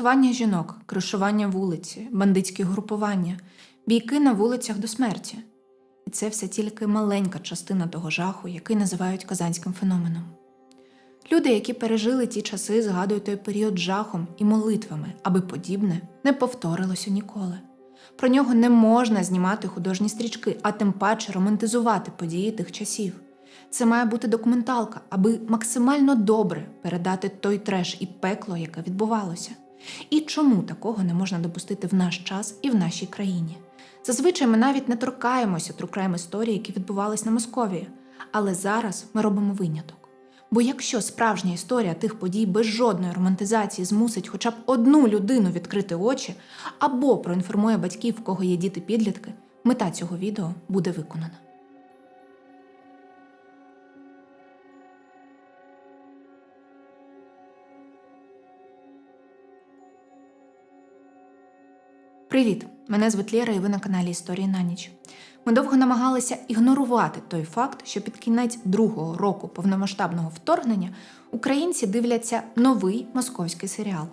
гвалтування жінок, кришування вулиці, бандитські групування, бійки на вулицях до смерті. І це все тільки маленька частина того жаху, який називають казанським феноменом. Люди, які пережили ті часи, згадують той період жахом і молитвами, аби подібне не повторилося ніколи. Про нього не можна знімати художні стрічки, а тим паче романтизувати події тих часів. Це має бути документалка, аби максимально добре передати той треш і пекло, яке відбувалося. І чому такого не можна допустити в наш час і в нашій країні? Зазвичай ми навіть не торкаємося трукраєм історії, які відбувались на Московії. Але зараз ми робимо виняток. Бо якщо справжня історія тих подій без жодної романтизації змусить хоча б одну людину відкрити очі або проінформує батьків, в кого є діти-підлітки, мета цього відео буде виконана. Привіт! Мене звуть Лєра і ви на каналі Історії на ніч. Ми довго намагалися ігнорувати той факт, що під кінець другого року повномасштабного вторгнення українці дивляться новий московський серіал.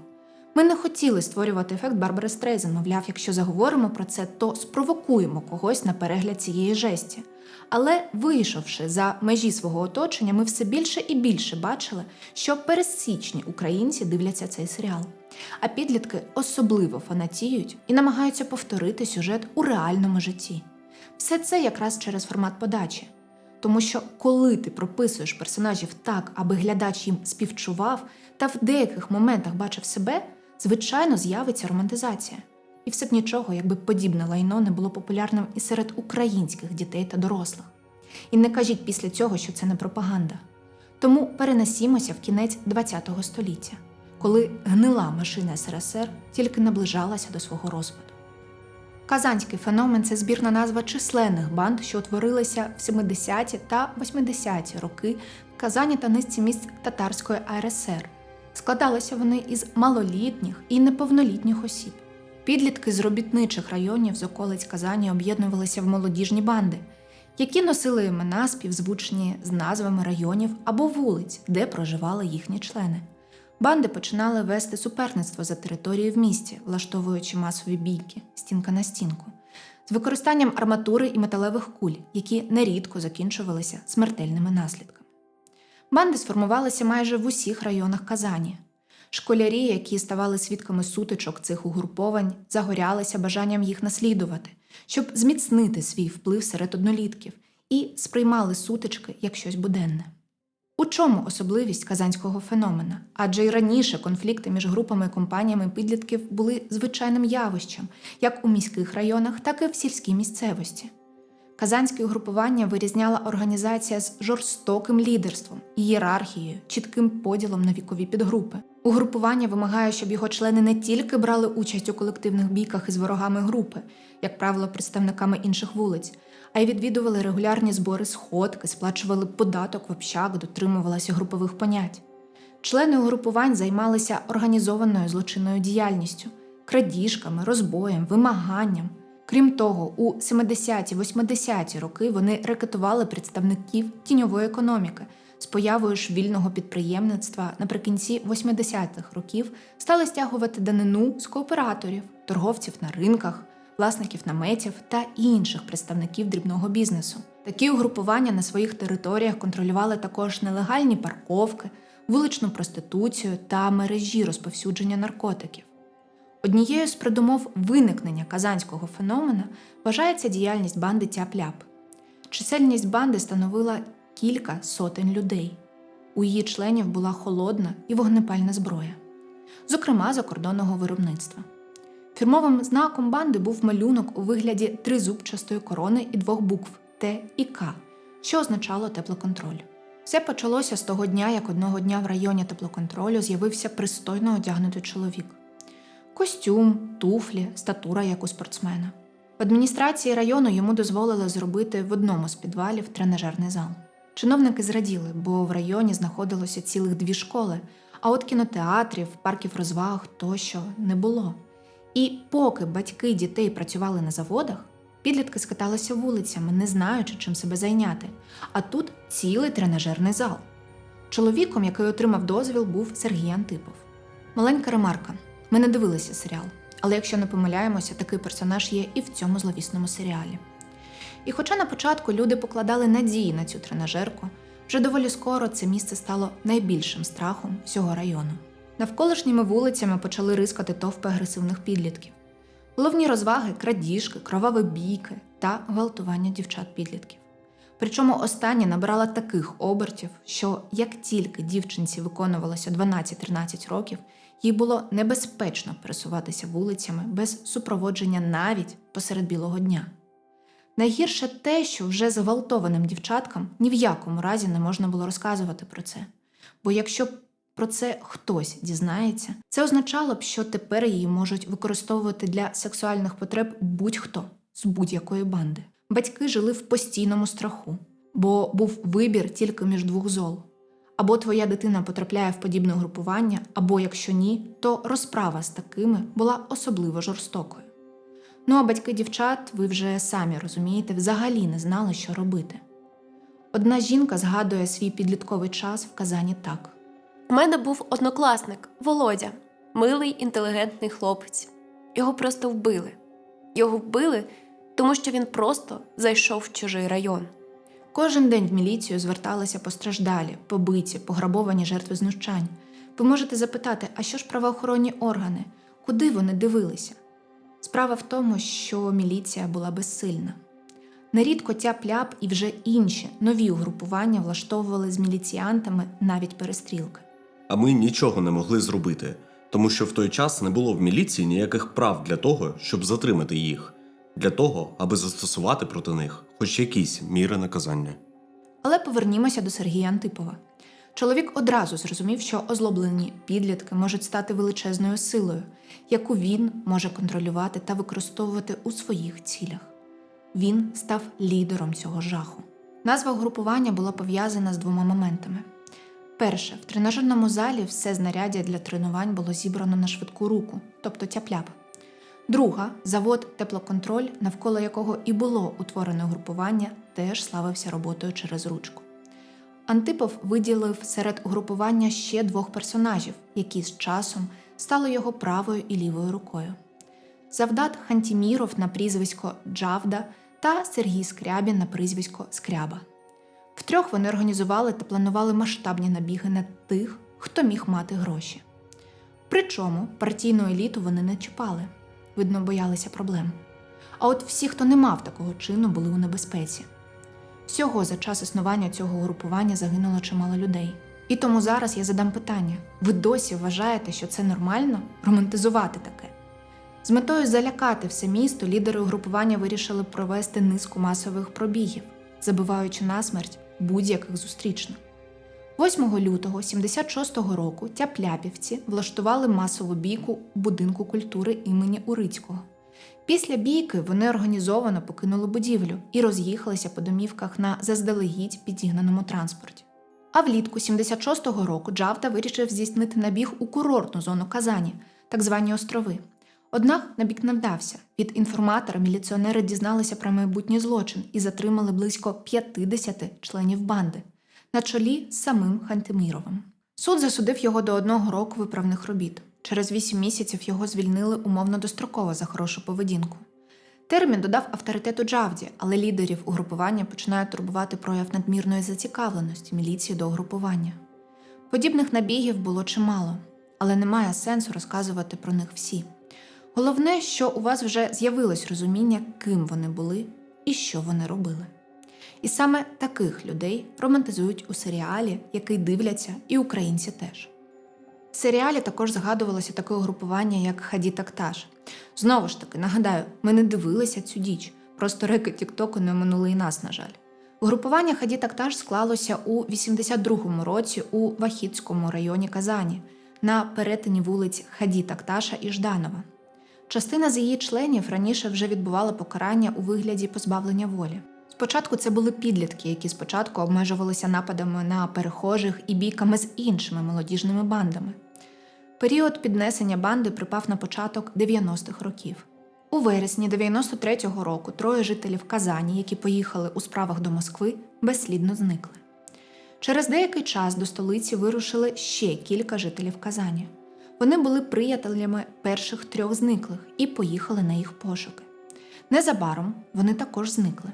Ми не хотіли створювати ефект Барбари Стрейзен, мовляв, якщо заговоримо про це, то спровокуємо когось на перегляд цієї жесті. Але вийшовши за межі свого оточення, ми все більше і більше бачили, що пересічні українці дивляться цей серіал. А підлітки особливо фанатіють і намагаються повторити сюжет у реальному житті. Все це якраз через формат подачі. Тому що коли ти прописуєш персонажів так, аби глядач їм співчував та в деяких моментах бачив себе, звичайно з'явиться романтизація. І все б нічого, якби подібне лайно не було популярним і серед українських дітей та дорослих. І не кажіть після цього, що це не пропаганда. Тому перенесімося в кінець ХХ століття, коли гнила машина СРСР тільки наближалася до свого розпаду. Казанський феномен це збірна назва численних банд, що утворилися в 70-ті та 80-ті роки в Казані та низці місць татарської АРСР. Складалися вони із малолітніх і неповнолітніх осіб. Підлітки з робітничих районів з околиць Казані об'єднувалися в молодіжні банди, які носили імена співзвучні з назвами районів або вулиць, де проживали їхні члени. Банди починали вести суперництво за території в місті, влаштовуючи масові бійки, стінка на стінку, з використанням арматури і металевих куль, які нерідко закінчувалися смертельними наслідками. Банди сформувалися майже в усіх районах Казані. Школярі, які ставали свідками сутичок цих угруповань, загорялися бажанням їх наслідувати, щоб зміцнити свій вплив серед однолітків і сприймали сутички як щось буденне. У чому особливість казанського феномена? Адже й раніше конфлікти між групами і компаніями підлітків були звичайним явищем, як у міських районах, так і в сільській місцевості. Казанське угрупування вирізняла організація з жорстоким лідерством, ієрархією, чітким поділом на вікові підгрупи. Угрупування вимагає, щоб його члени не тільки брали участь у колективних бійках із ворогами групи, як правило, представниками інших вулиць, а й відвідували регулярні збори сходки, сплачували податок в общак, дотримувалися групових понять. Члени угрупувань займалися організованою злочинною діяльністю, крадіжками, розбоєм, вимаганням. Крім того, у 70-80-ті роки вони рекетували представників тіньової економіки. З появою ж вільного підприємництва наприкінці 80-х років стали стягувати данину з кооператорів, торговців на ринках, власників наметів та інших представників дрібного бізнесу. Такі угрупування на своїх територіях контролювали також нелегальні парковки, вуличну проституцію та мережі розповсюдження наркотиків. Однією з придумов виникнення казанського феномена вважається діяльність банди Тяп-Ляп. Чисельність банди становила кілька сотень людей. У її членів була холодна і вогнепальна зброя, зокрема закордонного виробництва. Фірмовим знаком банди був малюнок у вигляді тризубчастої корони і двох букв Т і К, що означало теплоконтроль. Все почалося з того дня, як одного дня в районі теплоконтролю з'явився пристойно одягнутий чоловік. Костюм, туфлі, статура як у спортсмена. В адміністрації району йому дозволили зробити в одному з підвалів тренажерний зал. Чиновники зраділи, бо в районі знаходилося цілих дві школи, а от кінотеатрів, парків розваг тощо не було. І поки батьки дітей працювали на заводах, підлітки скаталися вулицями, не знаючи, чим себе зайняти. А тут цілий тренажерний зал. Чоловіком, який отримав дозвіл, був Сергій Антипов. Маленька ремарка. Ми не дивилися серіал, але якщо не помиляємося, такий персонаж є і в цьому зловісному серіалі. І хоча на початку люди покладали надії на цю тренажерку, вже доволі скоро це місце стало найбільшим страхом всього району. Навколишніми вулицями почали рискати товпи агресивних підлітків. Головні розваги крадіжки, кроваві бійки та гвалтування дівчат-підлітків. Причому остання набирала таких обертів, що як тільки дівчинці виконувалося 12-13 років, їй було небезпечно пересуватися вулицями без супроводження навіть посеред білого дня. Найгірше те, що вже зґвалтованим дівчаткам ні в якому разі не можна було розказувати про це. Бо якщо про це хтось дізнається, це означало б, що тепер її можуть використовувати для сексуальних потреб будь-хто з будь-якої банди. Батьки жили в постійному страху, бо був вибір тільки між двох зол. Або твоя дитина потрапляє в подібне групування, або якщо ні, то розправа з такими була особливо жорстокою. Ну а батьки дівчат, ви вже самі розумієте, взагалі не знали, що робити. Одна жінка згадує свій підлітковий час в Казані так. У мене був однокласник Володя, милий інтелігентний хлопець. Його просто вбили. Його вбили, тому що він просто зайшов в чужий район. Кожен день в міліцію зверталися постраждалі, побиті, пограбовані жертви знущань. Ви можете запитати, а що ж правоохоронні органи? Куди вони дивилися? Справа в тому, що міліція була безсильна. Нерідко тяп-ляп і вже інші нові угрупування влаштовували з міліціянтами навіть перестрілки. А ми нічого не могли зробити, тому що в той час не було в міліції ніяких прав для того, щоб затримати їх, для того, аби застосувати проти них хоч якісь міри наказання. Але повернімося до Сергія Антипова. Чоловік одразу зрозумів, що озлоблені підлітки можуть стати величезною силою, яку він може контролювати та використовувати у своїх цілях. Він став лідером цього жаху. Назва угрупування була пов'язана з двома моментами. Перше, в тренажерному залі все знаряддя для тренувань було зібрано на швидку руку, тобто тяп-ляп. Друга завод теплоконтроль, навколо якого і було утворене угрупування, теж славився роботою через ручку. Антипов виділив серед угрупування ще двох персонажів, які з часом стали його правою і лівою рукою. Завдат Хантіміров на прізвисько Джавда та Сергій Скрябін на прізвисько Скряба. Втрьох вони організували та планували масштабні набіги на тих, хто міг мати гроші. Причому партійну еліту вони не чіпали, видно, боялися проблем. А от всі, хто не мав такого чину, були у небезпеці. Всього за час існування цього групування загинуло чимало людей. І тому зараз я задам питання: ви досі вважаєте, що це нормально романтизувати таке? З метою залякати все місто лідери угрупування вирішили провести низку масових пробігів, забиваючи насмерть будь-яких зустрічних. 8 лютого 76-го року тяпляпівці влаштували масову бійку у будинку культури імені Урицького. Після бійки вони організовано покинули будівлю і роз'їхалися по домівках на заздалегідь підігнаному транспорті. А влітку 76-го року Джавда вирішив здійснити набіг у курортну зону Казані, так звані острови. Однак набіг не вдався. Від інформатора міліціонери дізналися про майбутній злочин і затримали близько 50 членів банди на чолі з самим Хантиміровим. Суд засудив його до одного року виправних робіт. Через вісім місяців його звільнили умовно достроково за хорошу поведінку. Термін додав авторитету Джавді, але лідерів угрупування починають турбувати прояв надмірної зацікавленості міліції до угрупування. Подібних набігів було чимало, але немає сенсу розказувати про них всі. Головне, що у вас вже з'явилось розуміння, ким вони були і що вони робили. І саме таких людей романтизують у серіалі, який дивляться, і українці теж. В серіалі також згадувалося таке угрупування, як Хаді Такташ. Знову ж таки, нагадаю, ми не дивилися цю діч, просто реки Тіктоку не оминули і нас, на жаль. Угрупування Хаді Такташ склалося у 82-му році у Вахідському районі Казані на перетині вулиць Хаді Такташа і Жданова. Частина з її членів раніше вже відбувала покарання у вигляді позбавлення волі. Спочатку це були підлітки, які спочатку обмежувалися нападами на перехожих і бійками з іншими молодіжними бандами. Період піднесення банди припав на початок 90-х років. У вересні 93-го року троє жителів Казані, які поїхали у справах до Москви, безслідно зникли. Через деякий час до столиці вирушили ще кілька жителів Казані. Вони були приятелями перших трьох зниклих і поїхали на їх пошуки. Незабаром вони також зникли.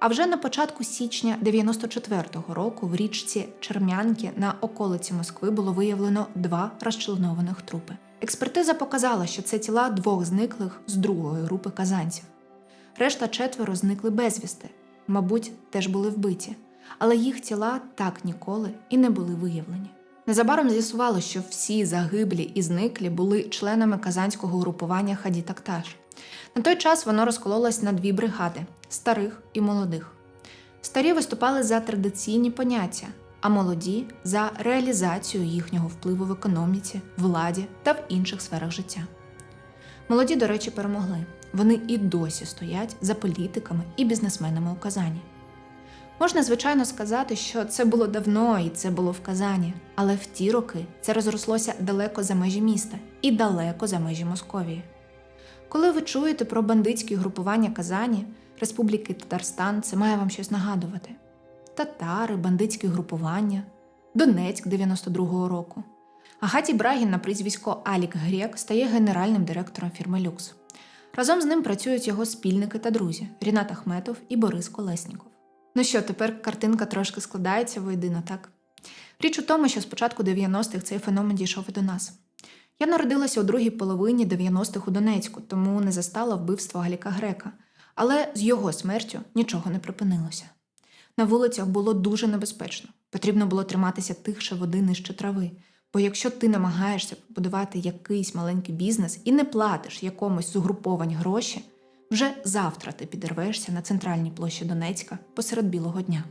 А вже на початку січня 94-го року в річці Черм'янки на околиці Москви було виявлено два розчленованих трупи. Експертиза показала, що це тіла двох зниклих з другої групи казанців. Решта четверо зникли безвісти, мабуть, теж були вбиті, але їх тіла так ніколи і не були виявлені. Незабаром з'ясувало, що всі загиблі і зниклі були членами казанського групування Хаді Такташ. На той час воно розкололось на дві бригади старих і молодих. Старі виступали за традиційні поняття, а молоді за реалізацію їхнього впливу в економіці, владі та в інших сферах життя. Молоді, до речі, перемогли. Вони і досі стоять за політиками і бізнесменами у Казані. Можна, звичайно, сказати, що це було давно і це було в Казані, але в ті роки це розрослося далеко за межі міста і далеко за межі Московії. Коли ви чуєте про бандитські групування Казані, Республіки Татарстан, це має вам щось нагадувати: татари, бандитські групування, Донецьк 92-го року. Агаті Брагін на прізвисько Алік Грєк стає генеральним директором фірми Люкс. Разом з ним працюють його спільники та друзі Рінат Ахметов і Борис Колесніков. Ну що, тепер картинка трошки складається воєдино, так? Річ у тому, що з початку 90-х цей феномен дійшов і до нас. Я народилася у другій половині 90-х у Донецьку, тому не застала вбивство Галіка Грека, але з його смертю нічого не припинилося. На вулицях було дуже небезпечно. Потрібно було триматися тихше води нижче трави. Бо якщо ти намагаєшся побудувати якийсь маленький бізнес і не платиш якомусь зугруповані гроші, вже завтра ти підірвешся на центральній площі Донецька посеред білого дня.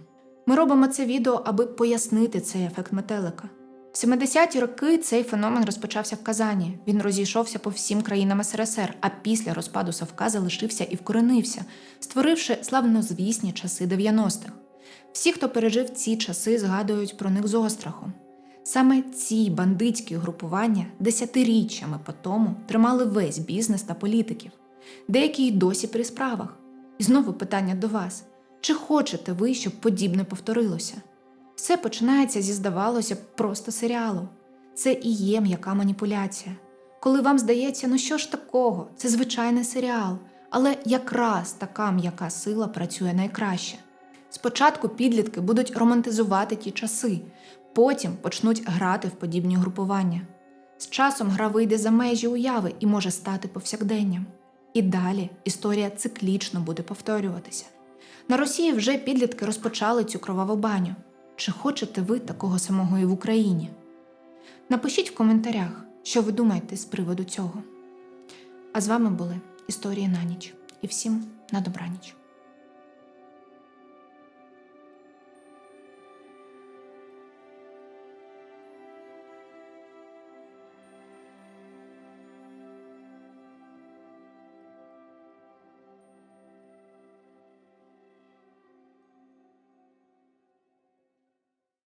Ми робимо це відео, аби пояснити цей ефект метелика. В 70-ті роки цей феномен розпочався в Казані. Він розійшовся по всім країнам СРСР, а після розпаду Совка залишився і вкоренився, створивши славнозвісні часи 90-х. Всі, хто пережив ці часи, згадують про них з острахом. Саме ці бандитські групування десятиріччями по тому тримали весь бізнес та політиків, деякі й досі при справах. І знову питання до вас: чи хочете ви, щоб подібне повторилося? Все починається зі, здавалося, б, просто серіалу. Це і є м'яка маніпуляція. Коли вам здається, ну що ж такого, це звичайний серіал, але якраз така м'яка сила працює найкраще. Спочатку підлітки будуть романтизувати ті часи, потім почнуть грати в подібні групування. З часом гра вийде за межі уяви і може стати повсякденням. І далі історія циклічно буде повторюватися. На Росії вже підлітки розпочали цю кроваву баню. Чи хочете ви такого самого і в Україні? Напишіть в коментарях, що ви думаєте з приводу цього. А з вами були Історії на ніч і всім на добраніч.